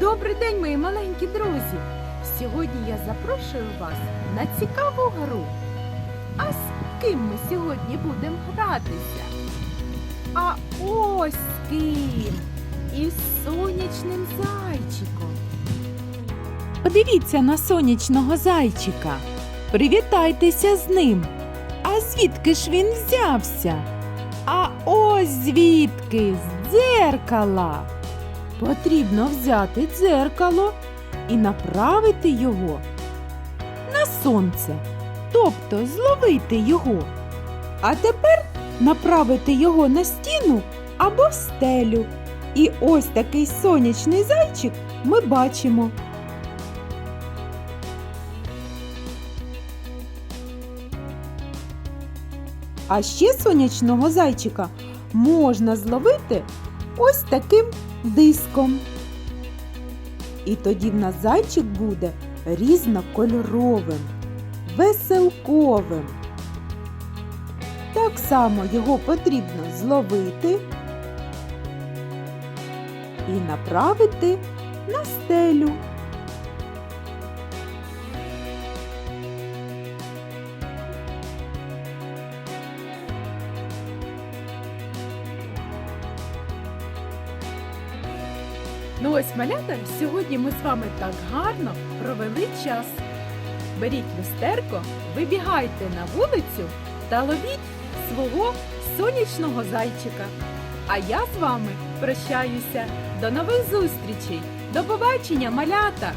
Добрий день, мої маленькі друзі! Сьогодні я запрошую вас на цікаву гру. А з ким ми сьогодні будемо гратися? А ось з ким! Із сонячним зайчиком. Подивіться на сонячного зайчика. Привітайтеся з ним. А звідки ж він взявся? А ось звідки з дзеркала. Потрібно взяти дзеркало і направити його на сонце, тобто зловити його. А тепер направити його на стіну або стелю. І ось такий сонячний зайчик ми бачимо. А ще сонячного зайчика можна зловити ось таким диском. І тоді в нас зайчик буде різнокольоровим, веселковим. Так само його потрібно зловити і направити на стелю. Ну ось, малята, сьогодні ми з вами так гарно провели час. Беріть люстерко, вибігайте на вулицю та ловіть свого сонячного зайчика. А я з вами прощаюся. До нових зустрічей. До побачення, малята!